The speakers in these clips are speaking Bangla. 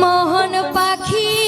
মোহন পাখি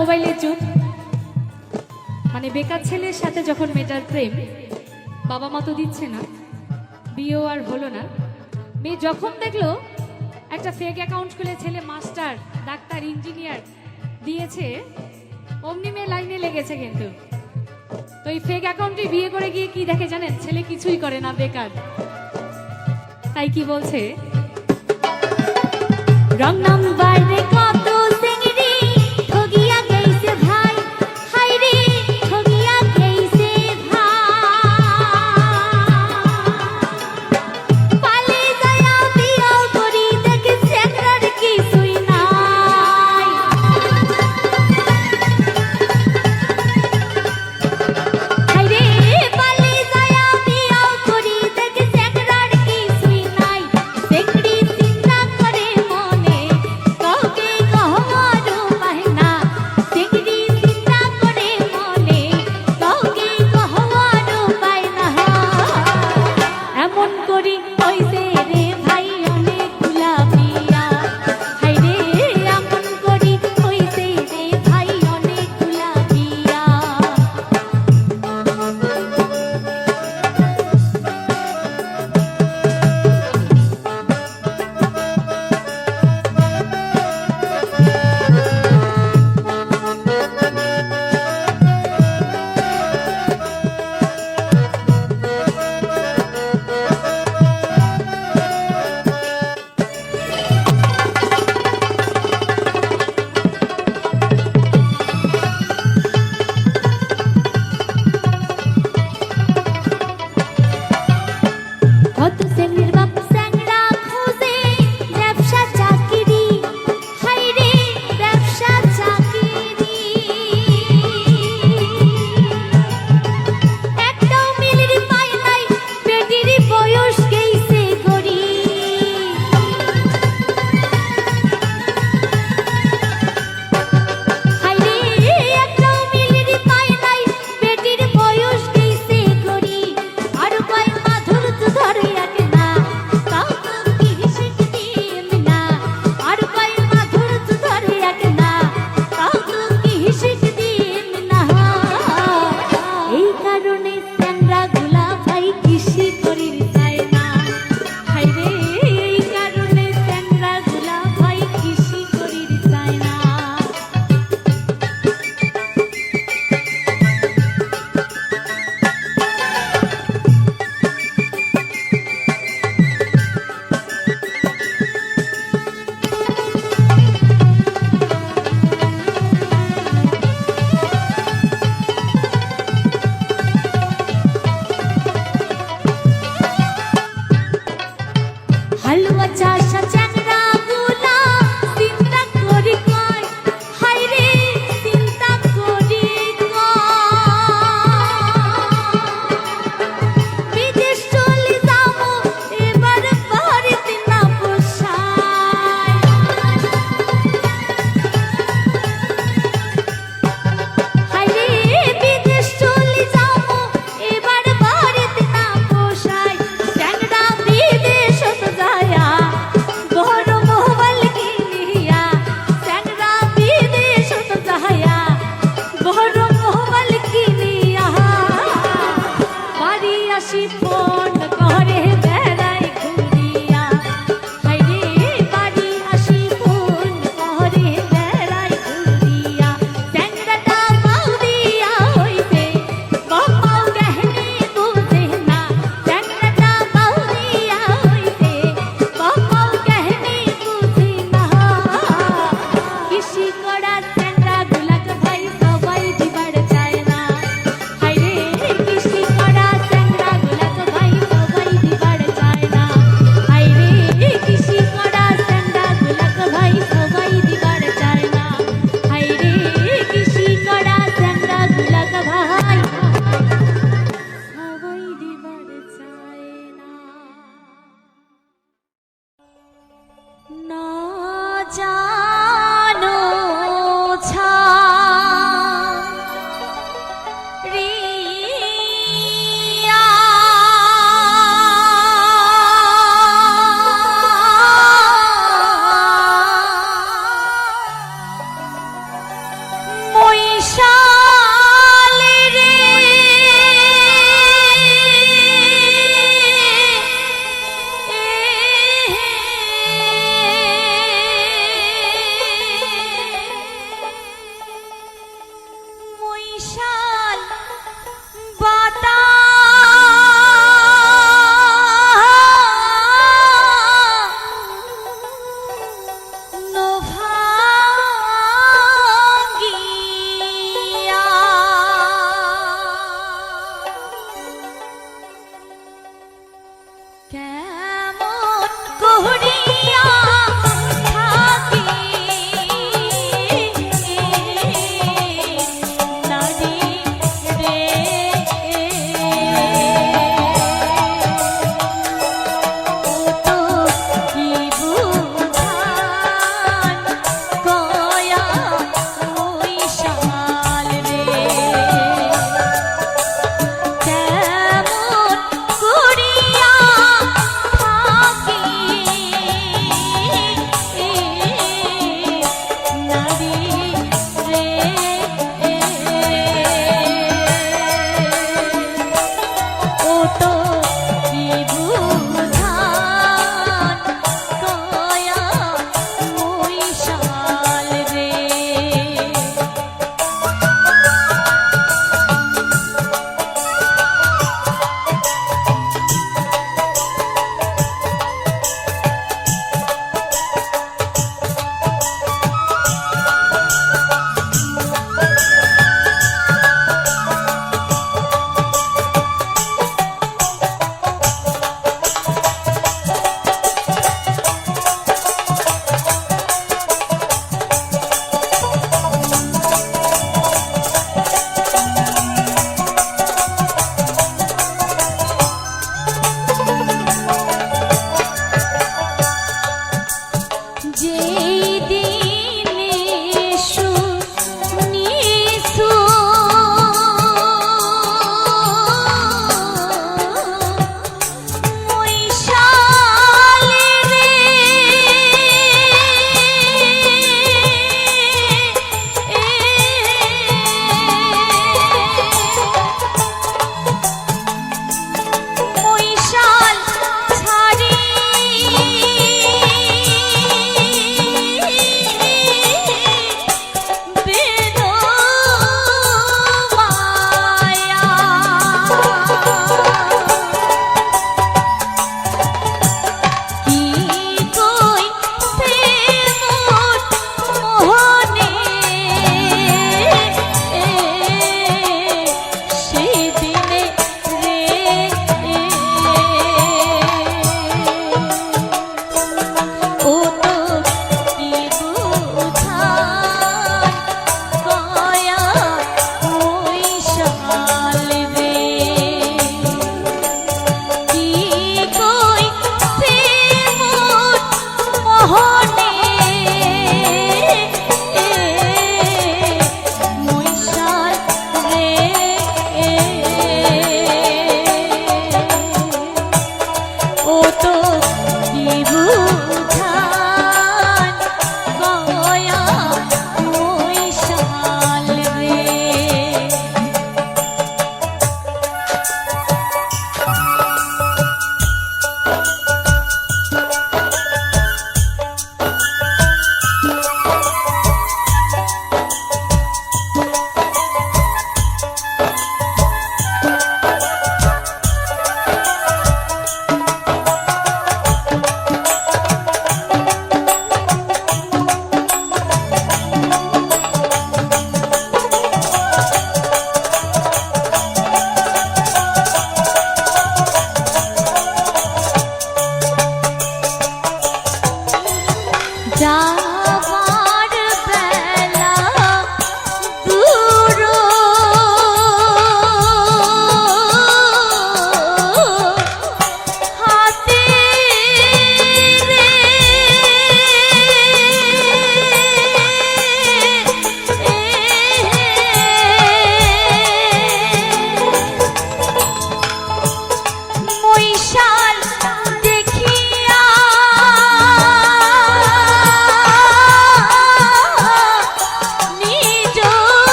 বললাম মোবাইলে চুপ। মানে বেকার ছেলের সাথে যখন মেয়েটার প্রেম, বাবা মা তো দিচ্ছে না, বিয়েও আর হলো না। মেয়ে যখন দেখল, একটা ফেক অ্যাকাউন্ট খুলে ছেলে মাস্টার ডাক্তার ইঞ্জিনিয়ার দিয়েছে, অমনি মেয়ে লাইনে লেগেছে কিন্তু। তো এই ফেক অ্যাকাউন্টে বিয়ে করে গিয়ে কি দেখে জানেন? ছেলে কিছুই করে না, বেকার। তাই কি বলছে? রং নাম্বারে কত Bonjour.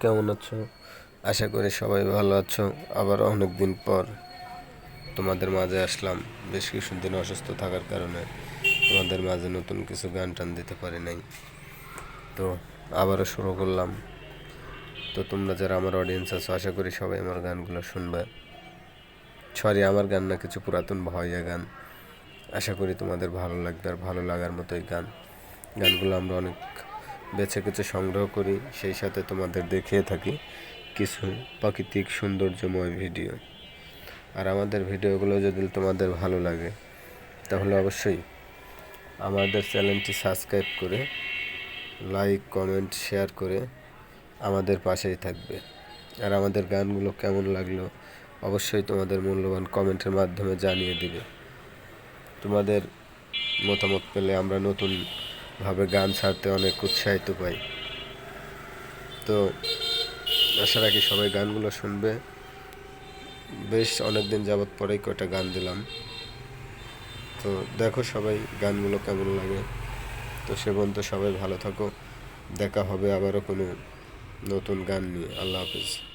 কেমন আছো? আশা করি সবাই ভালো আছো। আবার অনেক দিন পর তোমাদের মাঝে আসলাম। বেশ কিছু দিন অসুস্থ থাকার কারণে তোমাদের মাঝে নতুন কিছু গান টান দিতে পারি নাই। তো আবারও শুরু করলাম। তো তোমরা যারা আমার অডিয়েন্স আছো, আশা করি সবাই আমার গানগুলো শুনবে। সরি, আমার গান না, কিছু পুরাতন ভয়া গান। আশা করি তোমাদের ভালো লাগবে আর ভালো লাগার মতোই গান। গানগুলো আমরা অনেক বেছে কিছু সংগ্রহ করি, সেই সাথে তোমাদের দেখিয়ে থাকি কিছু প্রাকৃতিক সৌন্দর্যময় ভিডিও। আর আমাদের ভিডিওগুলো যদি তোমাদের ভালো লাগে, তাহলে অবশ্যই আমাদের চ্যানেলটি সাবস্ক্রাইব করে, লাইক, কমেন্ট, শেয়ার করে আমাদের পাশেই থাকবে। আর আমাদের গানগুলো কেমন লাগল, অবশ্যই তোমাদের মূল্যবান কমেন্টের মাধ্যমে জানিয়ে দিবে। তোমাদের মতামত পেলে আমরা নতুনভাবে গান ছাড়তে অনেক উৎসাহিত পাই। তো আশা রাখি সবাই গানগুলো শুনবে। বেশ অনেক দিন যাবৎ পরেই কটা গান দিলাম। তো দেখো সবাই গানগুলো কেমন লাগে। তো সে পর্যন্ত সবাই ভালো থাকো। দেখা হবে আবারও কোনো নতুন গান নিয়ে। আল্লাহ হাফিজ।